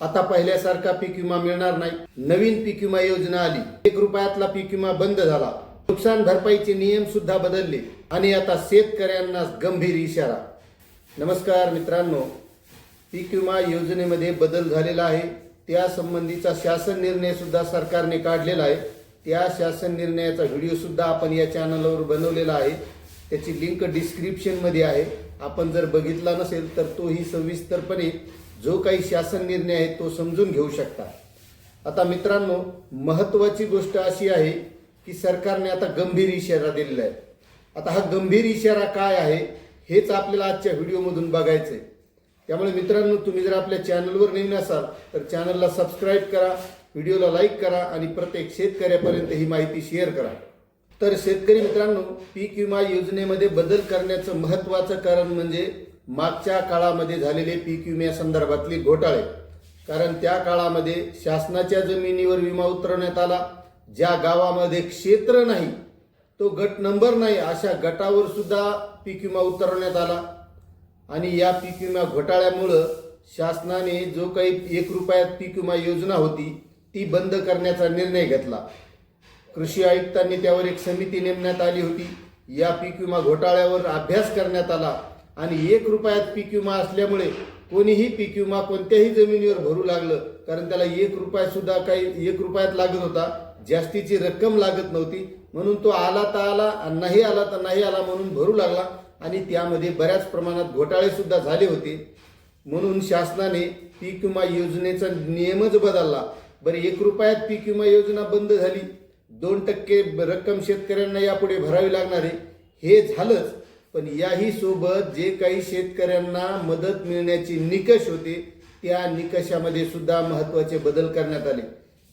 आता पहिल्यासारखा पीक विमा मिळणार नाही. नवीन पीक विमा योजना आली. एक रुपयातला पीक विमा बंद झाला. नुकसान भरपाईचे नियम सुद्धा बदलले आणि आता शेतकऱ्यांना गंभीर इशारा. नमस्कार मित्रांनो. पीक विमा योजनेमध्ये बदल झालेला आहे. त्या संबंधीचा शासन निर्णय सुद्धा सरकारने काढलेला आहे. त्या शासन निर्णयाचा व्हिडिओ सुद्धा आपण या चॅनलवर बनवलेला आहे. त्याची लिंक डिस्क्रिप्शनमध्ये आहे. आपण जर बघितला नसेल तर तोही सविस्तरपणे जो काही शासन निर्णय आहे तो समजून घेऊ शकता. आता मित्रांनो महत्वाची गोष्ट अशी आहे की सरकारने आता गंभीर इशारा दिलेला आहे. आता हा गंभीर इशारा काय आहे हेच आपल्याला आजच्या व्हिडिओमधून बघायचं आहे त्यामुळे मित्रांनो तुम्ही जर आपल्या चॅनलवर नवीन असाल तर चॅनलला सबस्क्राईब करा व्हिडिओला लाईक करा आणि प्रत्येक शेतकऱ्यापर्यंत ही माहिती शेअर करा. तर शेतकरी मित्रांनो पीक विमा योजनेमध्ये बदल करण्याचं महत्त्वाचं कारण म्हणजे मागच्या काळामध्ये झालेले पीक विम्यासंदर्भातले घोटाळे. कारण त्या काळामध्ये शासनाच्या जमिनीवर विमा उतरवण्यात आला. ज्या गावामध्ये क्षेत्र नाही तो गट नंबर नाही अशा गटावर सुद्धा पीक विमा उतरवण्यात आला. आणि या पीक विमा घोटाळ्यामुळं शासनाने जो काही एक रुपयात पीक विमा योजना होती ती बंद करण्याचा निर्णय घेतला. कृषी आयुक्तांनी त्यावर एक समिती नेमण्यात आली होती. या पीक विमा घोटाळ्यावर अभ्यास करण्यात आला आणि एक रुपयात पीक विमा असल्यामुळे कोणीही पीक विमा कोणत्याही जमिनीवर भरू लागलं. कारण त्याला एक रुपया सुद्धा काही एक रुपयात लागत होता. जास्तीची रक्कम लागत नव्हती. म्हणून तो आला तर आला आणि नाही आला तर नाही आला म्हणून भरू लागला. आणि त्यामध्ये बऱ्याच प्रमाणात घोटाळे सुद्धा झाले होते. म्हणून शासनाने पीक विमा योजनेचा नियमच बदलला. बरं एक रुपयात पीक विमा योजना बंद झाली. दोन टक्के रक्कम शेतकऱ्यांना यापुढे भरावी लागणार आहे. हे झालंच पण याही सोबत जे काही शेतकऱ्यांना मदत मिळण्याची निकष होते त्या निकषामध्ये सुद्धा महत्त्वाचे बदल करण्यात आले.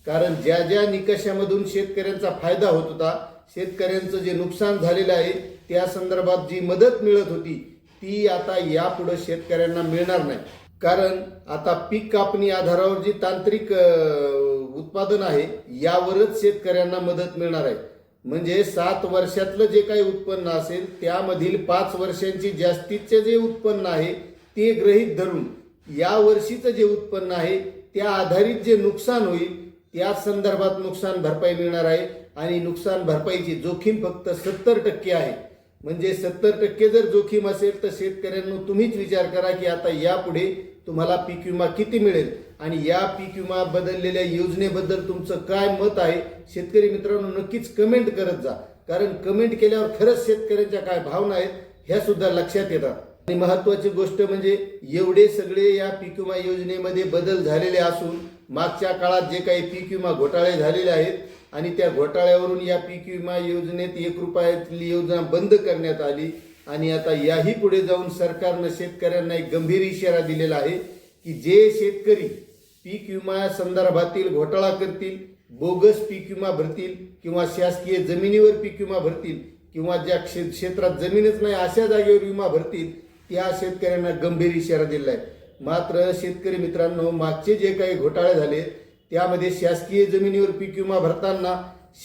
कारण ज्या ज्या निकषामधून शेतकऱ्यांचा फायदा होत होता शेतकऱ्यांचं जे नुकसान झालेलं आहे त्या संदर्भात जी मदत मिळत होती ती आता यापुढं शेतकऱ्यांना मिळणार नाही. कारण आता पीक कापणी आधारावर जी तांत्रिक उत्पादन आहे यावरच शेतकऱ्यांना मदत मिळणार आहे. म्हणजे सात वर्षातलं जे काही उत्पन्न असेल त्यामधील पाच वर्षांची जास्तीचे जे उत्पन्न आहे ते गृहीत धरून या वर्षीचं जे उत्पन्न आहे त्या आधारित जे नुकसान होईल त्या संदर्भात नुकसान भरपाई मिळणार आहे. आणि नुकसान भरपाईची जोखीम फक्त सत्तर टक्के आहे. म्हणजे सत्तर टक्के जर जोखीम असेल तर शेतकऱ्यांनो तुम्हीच विचार करा की आता यापुढे तुम्हाला पीक विमा किती मिळेल? आणि या पीक विमा बदललेल्या योजनेबद्दल तुमचं काय मत आहे? शेतकरी मित्रांनो नक्कीच कमेंट करत जा. कारण कमेंट केल्यावर खरंच शेतकऱ्यांच्या काय भावना आहेत ह्या सुद्धा लक्षात येतात. आणि महत्वाची गोष्ट म्हणजे एवढे सगळे या पीक विमा योजनेमध्ये बदल झालेले असून मागच्या काळात जे काही पीक विमा घोटाळे झालेले आहेत आणि त्या घोटाळ्यावरून या पीक विमा योजनेत एक रुपयातली योजना बंद करण्यात आली आणि आता याही पुढे जाऊन सरकारनं शेतकऱ्यांना एक गंभीर इशारा दिलेला आहे की जे शेतकरी पीक विमा संदर्भातील घोटाळा करतील बोगस पीक विमा भरतील किंवा शासकीय जमिनीवर पीक विमा भरतील किंवा ज्या क्षे क्षेत्रात जमीनच नाही अशा जागेवर विमा भरतील त्या शेतकऱ्यांना गंभीर इशारा दिलेला आहे मात्र शेतकरी मित्रांनो मागचे जे काही घोटाळे झाले त्यामध्ये शासकीय जमिनीवर पीक विमा भरताना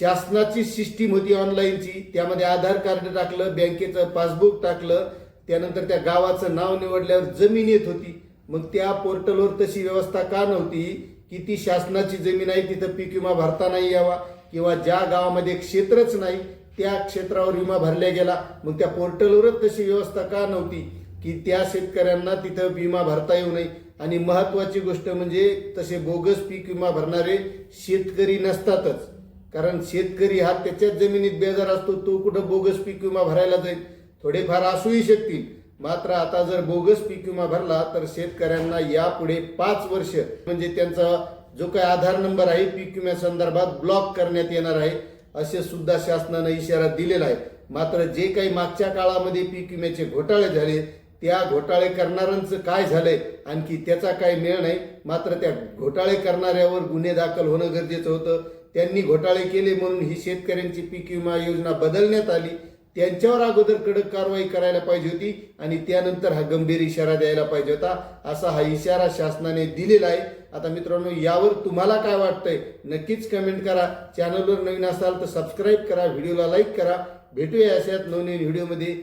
शासनाची सिस्टीम होती ऑनलाईनची. त्यामध्ये आधार कार्ड टाकलं बँकेचं पासबुक टाकलं त्यानंतर त्या गावाचं नाव निवडल्यावर जमीन येत होती. मग त्या पोर्टलवर तशी व्यवस्था का नव्हती? की ती शासनाची जमीन आहे तिथं पीक विमा भरता नाही यावा किंवा ज्या गावामध्ये क्षेत्रच नाही त्या क्षेत्रावर विमा भरला गेला. मग त्या पोर्टलवरच तशी व्यवस्था का नव्हती? की त्या शेतकऱ्यांना तिथं विमा भरता येऊ नये. आणि महत्वाची गोष्ट म्हणजे तसे बोगस पीक विमा भरणारे शेतकरी नसतातच. कारण शेतकरी हा त्याच्याच जमिनीत बेजार असतो तो कुठं बोगस पीक विमा भरायला जाईल. थोडेफार असूही शकतील. मात्र आता जर बोगस पीक विमा भरला तर शेतकऱ्यांना यापुढे पाच वर्ष म्हणजे त्यांचा जो काही आधार नंबर आहे पीक विम्या संदर्भात ब्लॉक करण्यात येणार आहे असे सुद्धा शासनानं इशारा दिलेला आहे. मात्र जे काही मागच्या काळामध्ये पीक विम्याचे घोटाळे झाले त्या घोटाळे करणाऱ्यांचं काय झालंय आणखी त्याचा काय मेळ नाही. मात्र त्या घोटाळे करणाऱ्यावर गुन्हे दाखल होणं गरजेचं होतं. त्यांनी घोटाळे केले म्हणून ही शेतकऱ्यांची पीक विमा योजना बदलण्यात आली. त्यांच्यावर अगोदर कडक कारवाई करायला पाहिजे होती आणि त्यानंतर हा गंभीर इशारा द्यायला पाहिजे होता असा हा इशारा शासनाने दिलेला आहे. आता मित्रांनो यावर तुम्हाला काय वाटतंय? नक्कीच कमेंट करा. चॅनलवर नवीन असाल तर सबस्क्राईब करा व्हिडिओला लाईक करा. भेटूया अशात नवनवीन व्हिडिओमध्ये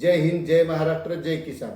जय हिंद जय महाराष्ट्र जय किसान.